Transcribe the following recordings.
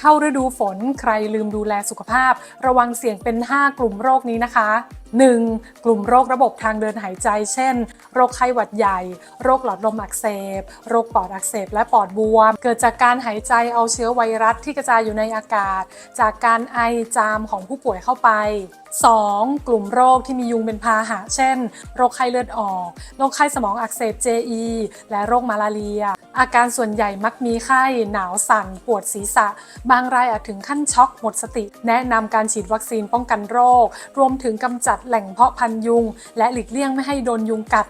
เข้าฤดูฝนใครลืมดูแลสุขภาพ ระวังเสี่ยงเป็น 5 กลุ่มโรคนี้นะคะ 1. กลุ่มโรคระบบทางเดินหายใจ เช่น โรคไข้หวัดใหญ่ โรคหลอดลมอักเสบ โรคปอดอักเสบและปอดบวม เกิดจากการหายใจเอาเชื้อไวรัสที่กระจายอยู่ในอากาศ จากการไอจามของผู้ป่วยเข้าไป 2. กลุ่มโรคที่มียุงเป็นพาหะ เช่น โรคไข้เลือดออก โรคไข้สมองอักเสบ JE และโรคมาลาเรีย อาการส่วนใหญ่มักมีไข้ หนาวสั่น ปวดศีรษะบางรายอาจถึงขั้นช็อกหมดสติ แนะนำการฉีดวัคซีนป้องกันโรค รวมถึงกำจัดแหล่งเพาะพันยุง และหลีกเลี่ยงไม่ให้โดนยุงกัด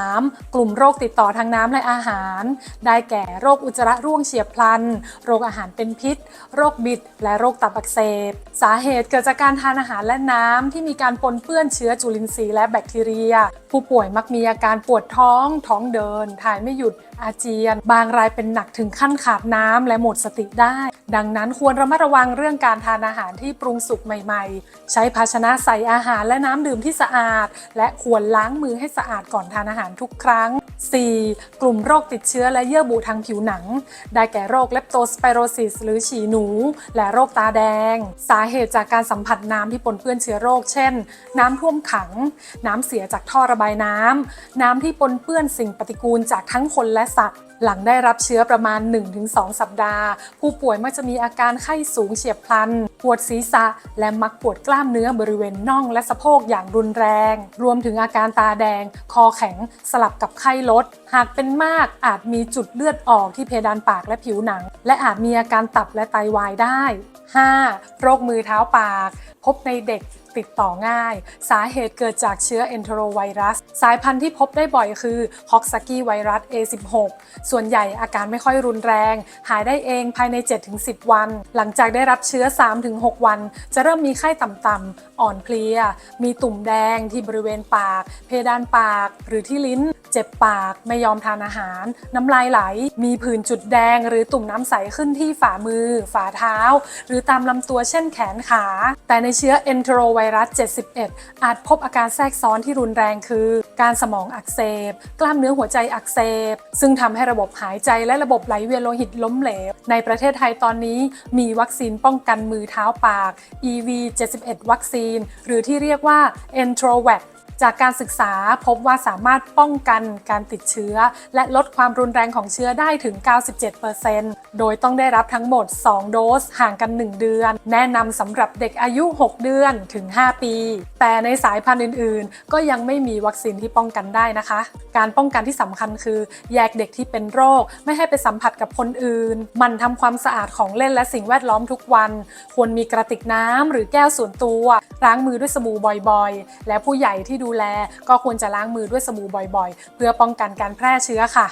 3. กลุ่มโรคติดต่อทางน้ำและอาหาร ได้แก่โรคอุจจาระร่วงเฉียบพลัน โรคอาหารเป็นพิษ โรคบิด และโรคตับอักเสบ สาเหตุเกิดจากการทานอาหารและน้ำที่มีการปนเปื้อนเชื้อจุลินทรีย์และแบคทีเรีย ผู้ป่วยมักมีอาการปวดท้อง ท้องเดิน ถ่ายไม่หยุด อาเจียน บางรายเป็นหนักถึงขั้นขาดน้ำและหมดสติได้ ดังนั้นควรระมัดระวังเรื่องการทานอาหารที่ปรุงสุกใหม่ๆ ใช้ภาชนะใส่อาหารและน้ำดื่มที่สะอาด และควรล้างมือให้สะอาดก่อนทานอาหารทุกครั้ง 4. กลุ่มโรคติดเชื้อและเยื่อบุทางผิวหนัง ได้แก่โรคเลปโตสไปโรซิส หรือฉี่หนู และโรคตาแดง สาเหตุจากการสัมผัสน้ำที่ปนเปื้อนเชื้อโรค เช่น น้ำท่วมขัง น้ำเสียจากท่อระบายน้ำ น้ำที่ปนเปื้อนสิ่งปฏิกูลจากทั้งคนและสัตว์ หลังได้รับเชื้อประมาณ 1-2 สัปดาห์ ผู้ป่วยมักจะมีอาการไข้สูงเฉียบพลัน ปวดศีรษะ และมักปวดกล้ามเนื้อบริเวณน่องและสะโพกอย่างรุนแรง รวมถึงอาการตาแดง คอแข็งสลับกับไข้ลด หากเป็นมากอาจมีจุดเลือดออกที่เพดานปากและผิวหนัง และอาจมีอาการตับและไตวายได้ 5. โรคมือเท้าปาก พบในเด็ก ติดต่อง่าย สาเหตุเกิดจากเชื้อ enterovirus สายพันธุ์ที่พบได้บ่อยคือ h o x a k i ไวรัส A16 ส่วนใหญ่อาการไม่ค่อยรุนแรง หายได้เองภายใน 7-10 วัน หลังจากได้รับเชื้อ 3-6 วัน จะเริ่มมีไข้ต่ำๆ อ่อนเพลีย มีตุ่มแดงที่บริเวณปาก เพดานปาก หรือที่ลิ้น เจ็บปาก ไม่ยอมทานอาหาร น้ำลายไหล มีผื่นจุดแดง หรือตุ่มน้ำใสขึ้นที่ฝ่ามือ ฝ่าเท้า หรือตามลำตัวเช่นแขนขา แต่ในเชื้อเอนโทรไวรัส 71 อาจพบอาการแทรกซ้อนที่รุนแรงคือ การสมองอักเสบ กล้ามเนื้อหัวใจอักเสบ ซึ่งทำให้ระบบหายใจและระบบไหลเวียนโลหิตล้มเหลว ในประเทศไทยตอนนี้มีวัคซีนป้องกันมือเท้าปาก EV 71 วัคซีน หรือที่เรียกว่า entrovac จากการศึกษาพบว่าสามารถป้องกันการติดเชื้อ และลดความรุนแรงของเชื้อได้ถึง 97%โดยต้องได้รับทั้งหมด 2 โดสห่างกัน 1 เดือน แนะนำสำหรับเด็กอายุ 6 เดือนถึง 5 ปี แต่ในสายพันธุ์อื่น ๆ ก็ยังไม่มีวัคซีนที่ป้องกันได้นะคะ การป้องกันที่สำคัญคือ แยกเด็กที่เป็นโรค ไม่ให้ไปสัมผัสกับคนอื่น มันทำความสะอาดของเล่นและสิ่งแวดล้อมทุกวัน ควรมีกระติกน้ำหรือแก้วส่วนตัว ล้างมือด้วยสบู่บ่อยๆ และผู้ใหญ่ที่ดูดูแล ก็ควรจะล้างมือด้วยสบู่บ่อยๆ เพื่อป้องกันการแพร่เชื้อค่ะ